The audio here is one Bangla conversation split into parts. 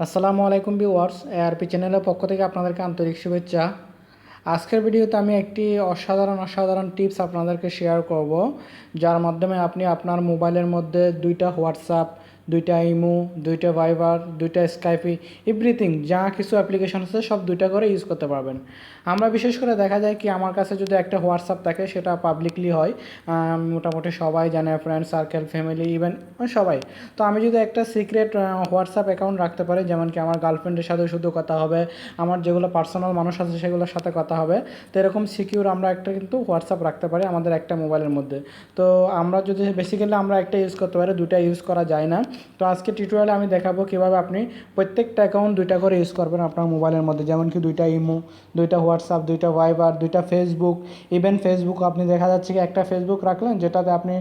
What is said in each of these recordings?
আসসালামু আলাইকুম ভিউয়ার্স এআরপি চ্যানেলের পক্ষ থেকে আপনাদেরকে আন্তরিক শুভেচ্ছা। আজকের ভিডিওতে আমি একটি অসাধারণ অসাধারণ টিপস আপনাদেরকে শেয়ার করব, যার মাধ্যমে আপনি আপনার মোবাইলের মধ্যে দুইটা হোয়াটসঅ্যাপ দুইটা ইমো, দুইটা ভাইবার, দুইটা স্কাইপি, এভরিথিং, যা কিছু অ্যাপ্লিকেশন আছে সব দুইটা করে ইউজ করতে পারবেন। আমরা বিশেষ করে দেখা যায় কি, আমার কাছে যদি একটা হোয়াটসঅ্যাপ থাকে, সেটা পাবলিকলি হয়। মোটামুটি সবাই জানে ফ্রেন্ড সার্কেল ফ্যামিলি ইভেন সবাই। তো আমি যদি একটা সিক্রেট হোয়াটসঅ্যাপ অ্যাকাউন্ট রাখতে পারি, যেমন কি আমার গার্লফ্রেন্ডের সাথে শুধু কথা হবে, আমার যেগুলো পার্সোনাল মানুষ আছে, সেগুলোর সাথে কথা হবে, তো এরকম সিকিউর আমরা একটা কিন্তু হোয়াটসঅ্যাপ রাখতে পারি আমাদের একটা মোবাইলের মধ্যে। তো আমরা যদি বেসিক্যালি আমরা একটা ইউজ করতে পারি দুটা ইউজ করা যায় না। তো আজকে টিউটোরিয়ালে আমি দেখাবো কীভাবে আপনি প্রত্যেকটা অ্যাকাউন্ট দুইটা করে ইউজ করবেন আপনার মোবাইলের মধ্যে। যেমন কি দুইটা ইমো দুইটা হোয়াটসঅ্যাপ দুইটা ভাইবার দুইটা ফেসবুক ইভেন ফেসবুক আপনি দেখা যাচ্ছে কি একটা ফেসবুক রাখলেন যেটাতে আপনি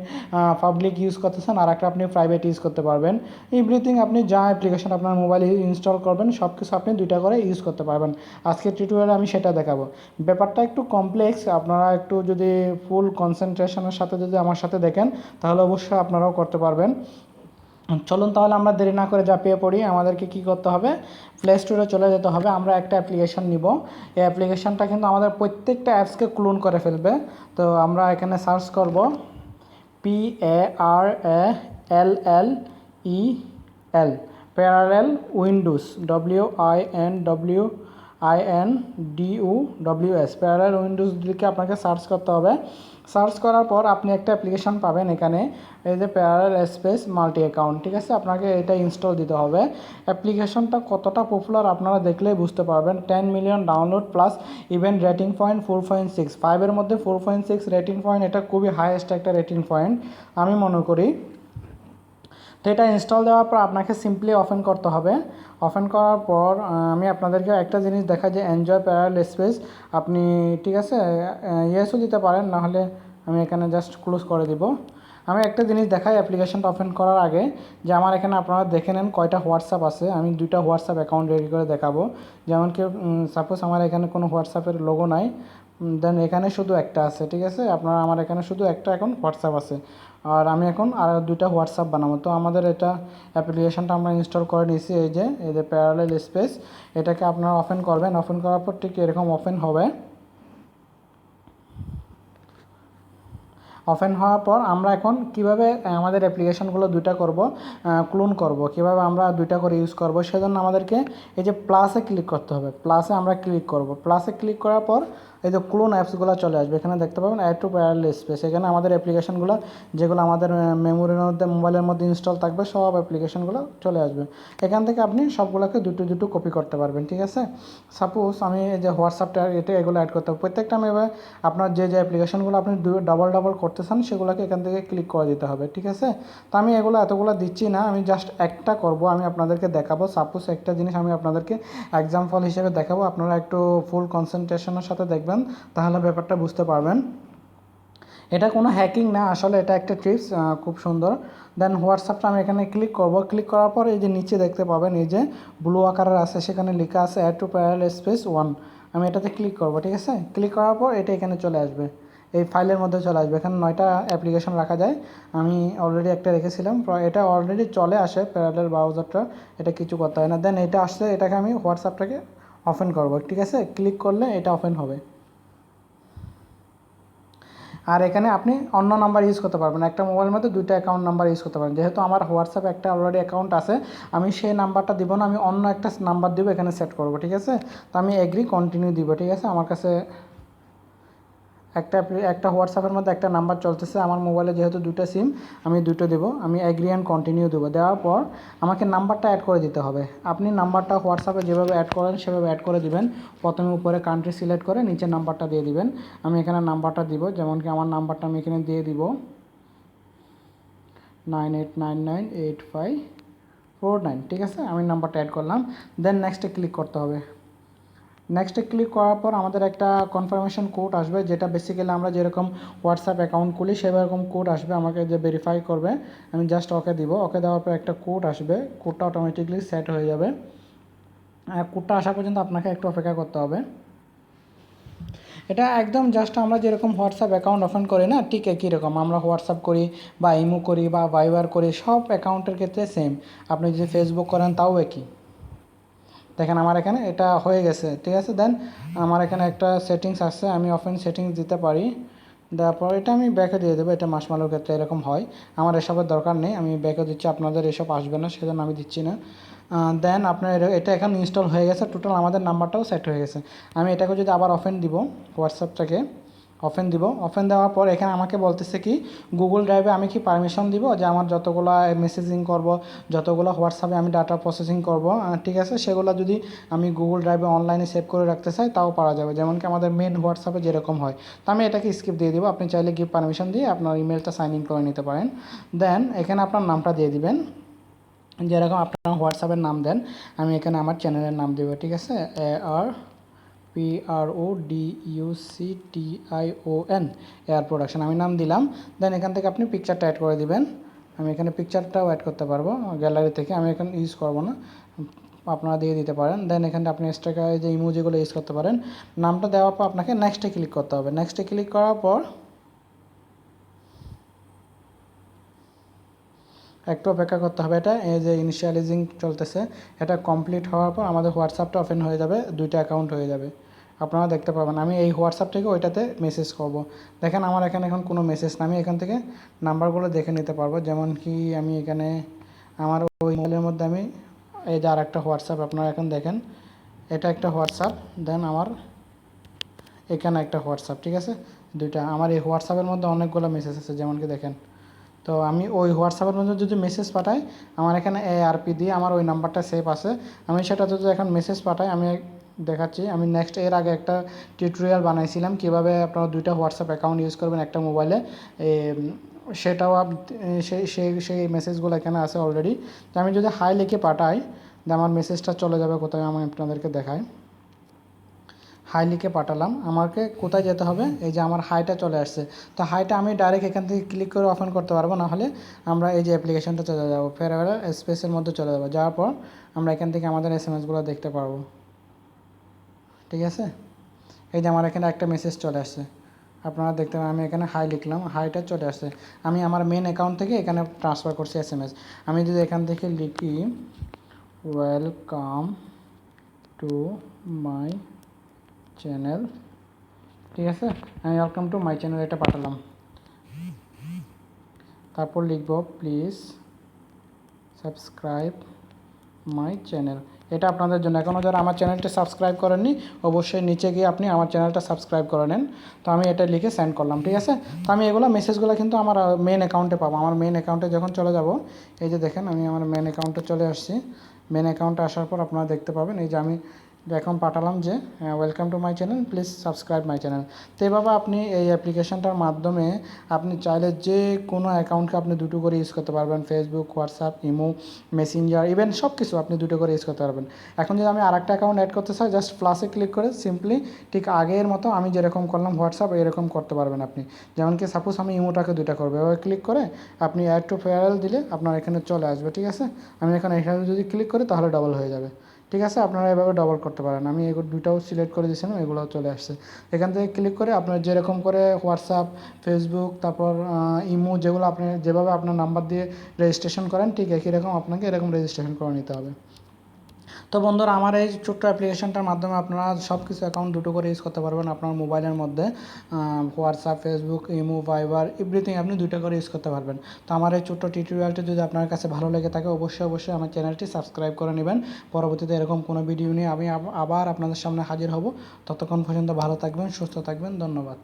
পাবলিক ইউজ করতেছেন আর একটা আপনি প্রাইভেট ইউজ করতে পারবেন। এভরিথিং আপনি যা অ্যাপ্লিকেশন আপনার মোবাইলে ইনস্টল করবেন সব কিছু আপনি দুইটা করে ইউজ করতে পারবেন। আজকে টিউটোরিয়ালে আমি সেটা দেখাবো। ব্যাপারটা একটু কমপ্লেক্স আপনারা একটু যদি ফুল কনসেন্ট্রেশনের সাথে যদি আমার সাথে দেখেন, তাহলে অবশ্যই আপনারাও করতে পারবেন। চলুন তাহলে আমরা দেরি না করে ঝাঁপিয়ে পড়ি। আমাদেরকে কি করতে হবে? প্লে স্টোরে চলে যেতে হবে। আমরা একটা অ্যাপ্লিকেশন নিব। এই অ্যাপ্লিকেশনটা কিন্তু আমাদের প্রত্যেকটা অ্যাপসকে ক্লোন করে ফেলবে। তো আমরা এখানে সার্চ করব। P A R A L L E L parallel windows W I N W I N D W S parallel windows দিকে আপনাকে সার্চ করতে হবে। সার্চ করার পর আপনি একটা অ্যাপ্লিকেশান পাবেন এখানে, এই যে প্যারাল স্পেস মাল্টি অ্যাকাউন্ট ঠিক আছে? আপনাকে এটা ইনস্টল দিতে হবে। অ্যাপ্লিকেশনটা কতটা পপুলার আপনারা দেখলেই বুঝতে পারবেন। Ten million download plus even rating point four point six ফাইভের মধ্যে four point six rating point এটা খুবই হাইয়েস্ট একটা রেটিং পয়েন্ট আমি মনে করি। তো এটা ইনস্টল দেওয়ার পর আপনাকে সিম্পলি ওপেন করতে হবে। ওপেন করার পর আমি আপনাদেরকে একটা জিনিস দেখা যে এনজয় প্যারাল স্পেস আপনি ঠিক আছে? ইয়েসও দিতে পারেন, নাহলে আমি এখানে জাস্ট ক্লোজ করে দিব। আমি একটা জিনিস দেখাই অ্যাপ্লিকেশনটা ওপেন করার আগে, যে আমার এখানে আপনারা দেখে নেন কয়টা হোয়াটসঅ্যাপ আছে। আমি দুইটা হোয়াটসঅ্যাপ অ্যাকাউন্ট রেডি করে দেখাবো। যেমন কি সাপোজ আমার এখানে কোনো হোয়াটসঅ্যাপের লোগো নাই দেন এখানে শুধু একটা আছে, ঠিক আছে? আপনার, আমার এখানে শুধু একটা এখন হোয়াটসঅ্যাপ আছে। আর আমি এখন আর দুইটা হোয়াটসঅ্যাপ বানাবো। তো আমাদের এটা অ্যাপ্লিকেশনটা আমরা ইনস্টল করে নিয়েছি, এই যে এই যে প্যারালেল স্পেস এটাকে আপনারা ওপেন করবেন। ওপেন করার পর ঠিক এরকম ওপেন হবে। ওপেন হওয়ার পর আমরা এখন কীভাবে আমাদের অ্যাপ্লিকেশনগুলো দুইটা করব ক্লোন করব, কীভাবে আমরা দুইটা করে ইউজ করব, সেজন্য আমাদেরকে এই যে প্লাসে ক্লিক করতে হবে। প্লাসে আমরা ক্লিক করব। প্লাসে ক্লিক করার পর এই যে ক্লোন অ্যাপসগুলো চলে আসবে, এখানে দেখতে পাবেন অ্যাড টু প্যারাল স্পেস এখানে আমাদের অ্যাপ্লিকেশনগুলো যেগুলো আমাদের মেমোরির মধ্যে মোবাইলের মধ্যে ইনস্টল থাকবে, সব অ্যাপ্লিকেশনগুলো চলে আসবে। এখান থেকে আপনি সবগুলোকে দুটো দুটো কপি করতে পারবেন, ঠিক আছে? সাপোজ আমি এই যে হোয়াটসঅ্যাপটা এটা এগুলো অ্যাড করতে হবে। প্রত্যেকটা এবার আপনার যে যে অ্যাপ্লিকেশনগুলো আপনি ডাবল ডাবল করতে চান সেগুলোকে এখান থেকে ক্লিক করে দিতে হবে, ঠিক আছে? তো আমি এগুলো, এতগুলো দিচ্ছি না, আমি জাস্ট একটা করব, আমি আপনাদেরকে দেখাবো। সাপোজ একটা জিনিস আমি আপনাদেরকে এক্সাম্পল হিসেবে দেখাবো, আপনারা একটু ফুল কনসেন্ট্রেশনের সাথে দেখবেন। তাহলে ব্যাপারটা বুঝতে পারবেন। এটা কোনো হ্যাকিং না, আসলে এটা একটা টিপস খুব সুন্দর। দেন হোয়াটসঅ্যাপটা আমি এখানে ক্লিক করব। ক্লিক করার পর এই যে নিচে দেখতে পাবেন, এই যে ব্লু আকারের আছে, সেখানে লেখা আছে add to parallel space one আমি এটাতে ক্লিক করব, ঠিক আছে? ক্লিক করার পর এটা এখানে চলে আসবে। এই ফাইলের মধ্যে চলে আসবে। এখানে নয়টা অ্যাপ্লিকেশন রাখা যায়। আমি অলরেডি একটা রেখেছিলাম। এটা অলরেডি চলে আসে প্যারালের ব্রাউজারটা এটা কিছু করতে হয় না। দেন এটা আসছে, এটাকে আমি হোয়াটসঅ্যাপটাকে ওপেন করব। ঠিক আছে? ক্লিক করলে এটা ওপেন হবে। আর এখানে আপনি অন্য নাম্বার ইউজ করতে পারবেন। একটা মোবাইল মধ্যে দুইটা অ্যাকাউন্ট নাম্বার ইউজ করতে পারবেন। যেহেতু আমার হোয়াটসঅ্যাপ একটা অলরেডি অ্যাকাউন্ট আছে, আমি সেই নাম্বারটা দিব না, আমি অন্য একটা নাম্বার দিব, এখানে সেট করব, ঠিক আছে? তো আমি এগ্রি কন্টিনিউ দিব, ঠিক আছে? আমার কাছে একটা একটা হোয়াটসঅ্যাপের মধ্যে একটা নাম্বার চলতেছে, আমার মোবাইলে যেহেতু দুটো সিম আমি দুটো দেবো, আমি এগ্রি অ্যান্ড কন্টিনিউ দেবো। দেওয়ার পর আমাকে নাম্বারটা অ্যাড করে দিতে হবে। আপনি নাম্বারটা হোয়াটসঅ্যাপে যেভাবে অ্যাড করেন, সেভাবে অ্যাড করে দিবেন। প্রথমে উপরে কান্ট্রি সিলেক্ট করে নিচে নাম্বারটা দিয়ে দিবেন। আমি এখানে নাম্বারটা দিব, যেমন কি আমার নাম্বারটা আমি এখানে দিয়ে দিব। Nine eight nine nine eight five four nine ঠিক আছে? আমি নাম্বারটা অ্যাড করলাম। দেন নেক্সটে ক্লিক করতে হবে। নেক্সটে ক্লিক করার পর আমাদের একটা কনফার্মেশন কোড আসবে, যেটা বেসিক্যালি আমরা যেরকম হোয়াটসঅ্যাপ অ্যাকাউন্ট খুলি, সেরকম কোড আসবে, আমাকে যে ভেরিফাই করবে, আমি জাস্ট ওকে দিব। ওকে দেওয়ার পর একটা কোড আসবে কোডটা অটোমেটিকলি সেট হয়ে যাবে। কোডটা আসা পর্যন্ত আপনাকে একটু অপেক্ষা করতে হবে। এটা একদম জাস্ট আমরা যেরকম হোয়াটসঅ্যাপ অ্যাকাউন্ট ওপেন করি না, ঠিক একই রকম। আমরা হোয়াটসঅ্যাপ করি বা ইমো করি বা ভাইবার করি, সব অ্যাকাউন্টের ক্ষেত্রে সেম আপনি যদি ফেসবুক করেন, তাও একই। দেখেন আমার এখানে এটা হয়ে গেছে, ঠিক আছে? দেন আমার এখানে একটা সেটিংস আছে, আমি অফেন সেটিংস দিতে পারি। দেওয়ার পর এটা আমি ব্যাকে দিয়ে দেবো, এটা মাসমালোর ক্ষেত্রে এরকম হয়। আমার এসবের দরকার নেই, আমি ব্যাকে দিচ্ছি, আপনাদের এসব আসবে না, সেজন্য আমি দিচ্ছি না। দেন আপনার এটা- এটা এখন ইনস্টল হয়ে গেছে টোটাল আমাদের নাম্বারটাও সেট হয়ে গেছে। আমি এটাকে যদি আবার অফেন দিব হোয়াটসঅ্যাপটাকে অফেন দিব। অফেন দেওয়ার পর এখানে আমাকে বলতেছে কি গুগল ড্রাইভে আমি কি পারমিশন দিব যে আমার যতগুলো মেসেজিং করব, যতগুলো হোয়াটসঅ্যাপে আমি ডাটা প্রসেসিং করব ঠিক আছে? সেগুলো যদি আমি গুগল ড্রাইভে অনলাইনে সেভ করে রাখতে চাই, তাও পারা যাবে। যেমন কি আমাদের মেন হোয়াটসঅ্যাপে যেরকম হয়। তো আমি এটাকে স্কিপ দিয়ে দিব। আপনি চাইলে গিভ পারমিশন দিয়ে আপনার ইমেলটা সাইন ইন করে নিতে পারেন। দেন এখানে আপনার নামটা দিয়ে দিবেন। যেরকম আপনার হোয়াটসঅ্যাপের নাম দেন, আমি এখানে আমার চ্যানেলের নাম দেবো, ঠিক আছে? আর P R O D U C T I O N air production আমি নাম দিলাম দেন এখান থেকে আপনি পিকচারটা অ্যাড করে দিবেন। আমি এখানে পিকচারটাও অ্যাড করতে পারব গ্যালারি থেকে। আমি এখানে ইউজ করব না, আপনারা দিয়ে দিতে পারেন। দেন এখানে আপনি এক্সট্রা যে ইমোজিগুলো ইউজ করতে পারেন, নামটা দেওয়ার পর আপনাকে নেক্সটে ক্লিক করতে হবে। নেক্সটে ক্লিক করার পর একটু অপেক্ষা করতে হবে। এটা এই যে ইনিশিয়ালাইজিং চলতেছে, এটা কমপ্লিট হওয়ার পর আমাদের হোয়াটসঅ্যাপটা ওপেন হয়ে যাবে, দুইটা অ্যাকাউন্ট হয়ে যাবে। আপনারা দেখতে পাবেন আমি এই হোয়াটসঅ্যাপ থেকে ওইটাতে মেসেজ করব। দেখেন আমার এখানে এখন কোনো মেসেজ না আমি এখান থেকে নাম্বারগুলো দেখে নিতে পারব। যেমন কি আমি এখানে আমার ওই মোবাইলের মধ্যে আমি এই যে আর একটা হোয়াটসঅ্যাপ আপনারা এখন দেখেন। এটা একটা হোয়াটসঅ্যাপ দেন আমার এখানে একটা হোয়াটসঅ্যাপ ঠিক আছে? দুইটা। আমার এই হোয়াটসঅ্যাপের মধ্যে অনেকগুলো মেসেজ আছে, যেমন কি দেখেন। তো আমি ওই হোয়াটসঅ্যাপের মধ্যে যদি মেসেজ পাঠাই, আমার এখানে এ আরপি দিয়ে আমার ওই নাম্বারটা সেভ আছে। আমি সেটা যদি এখন মেসেজ পাঠাই, আমি দেখাচ্ছি। আমি নেক্সট এর আগে একটা টিউটোরিয়াল বানাইছিলাম, কীভাবে আপনারা দুইটা হোয়াটসঅ্যাপ অ্যাকাউন্ট ইউজ করবেন একটা মোবাইলে সেটাও আপ- সেই সেই সেই মেসেজগুলো এখানে আছে অলরেডি তো আমি যদি হাই লিখে পাঠাই আমার মেসেজটা চলে যাবে কোথায় আমি আপনাদেরকে দেখাই। হাই লিখে পাঠালাম। আমাকে কোথায় যেতে হবে? এই যে আমার হাইটা চলে আসছে। তো হাইটা আমি ডাইরেক্ট এখান থেকে ক্লিক করে ওপেন করতে পারব না হলে আমরা এই যে অ্যাপ্লিকেশনটা চলে যাব। ফের স্পেসের মধ্যে চলে যাব। যাওয়ার পর আমরা এখান থেকে আমাদের এস এম এসগুলো দেখতে পারব। ঠিক আছে? এই যে আমার এখানে একটা মেসেজ চলে আসছে। আপনারা দেখতে পাবেন আমি এখানে হাই লিখলাম হাইটা চলে আসছে। আমি আমার মেন অ্যাকাউন্ট থেকে এখানে ট্রান্সফার করছি এস এম এস আমি যদি এখান থেকে লিখি ওয়েলকাম টু মাই চ্যানেল ঠিক আছে? আমি ওয়েলকাম টু মাই চ্যানেল এটা পাঠালাম। তারপর লিখব প্লিজ সাবস্ক্রাইব মাই চ্যানেল এটা আপনাদের জন্য। এখনও যারা আমার চ্যানেলটি সাবস্ক্রাইব করেননি, অবশ্যই নিচে গিয়ে আপনি আমার চ্যানেলটা সাবস্ক্রাইব করে নেন। তো আমি এটা লিখে সেন্ড করলাম, ঠিক আছে? তো আমি এগুলো মেসেজগুলো কিন্তু আমার মেন অ্যাকাউন্টে পাবো। আমার মেন অ্যাকাউন্টে যখন চলে যাব, এই যে দেখেন আমি আমার মেন অ্যাকাউন্টে চলে আসছি। মেন অ্যাকাউন্টে আসার পর আপনারা দেখতে পাবেন, এই যে আমি এখন পাঠালাম যে welcome to my channel please subscribe my channel তো এভাবে আপনি এই অ্যাপ্লিকেশনটার মাধ্যমে আপনি চাইলে যে কোনো অ্যাকাউন্টকে আপনি দুটো করে ইউজ করতে পারবেন Facebook WhatsApp imo Messenger even সব কিছু আপনি দুটো করে ইউজ করতে পারবেন। এখন যদি আমি আরেকটা অ্যাকাউন্ট অ্যাড করতে চাই জাস্ট প্লাসে ক্লিক করে সিম্পলি ঠিক আগের মতো আমি যেরকম করলাম হোয়াটসঅ্যাপ এরকম করতে পারবেন আপনি। যেমন কি সাপোজ আমি ইমোটাকে দুটা করব এবার ক্লিক করে আপনি অ্যাড টু ফেয়ারেল দিলে আপনার এখানে চলে আসবে, ঠিক আছে? আমি এখানে এখানে যদি ক্লিক করি তাহলে ডবল হয়ে যাবে। ঠিক আছে? আপনারা এভাবে ডবল করতে পারেন। আমি এগুলো দুটাও সিলেক্ট করে দিয়েছিলাম এগুলোও চলে আসছে। এখান থেকে ক্লিক করে আপনার যেরকম করে হোয়াটসঅ্যাপ ফেসবুক তারপর ইমো যেগুলো আপনি, যেভাবে আপনার নাম্বার দিয়ে রেজিস্ট্রেশন করেন, ঠিক একই রকম আপনাকে এরকম রেজিস্ট্রেশন করে নিতে হবে। তো বন্ধুরা, আমার এই ছোট্ট অ্যাপ্লিকেশনটার মাধ্যমে আপনারা সব কিছু অ্যাকাউন্ট দুটো করে ইউজ করতে পারবেন আপনার মোবাইলের মধ্যে। WhatsApp Facebook imo Viber everything আপনি দুটো করে ইউজ করতে পারবেন। তো আমার এই ছোট্ট টিউটোরিয়ালটি যদি আপনার কাছে ভালো লেগে থাকে, অবশ্যই অবশ্যই আমার চ্যানেলটি সাবস্ক্রাইব করে নেবেন। পরবর্তীতে এরকম কোনো ভিডিও নিয়ে আমি আবার আপনাদের সামনে হাজির হব। ততক্ষণ পর্যন্ত ভালো থাকবেন, সুস্থ থাকবেন, ধন্যবাদ।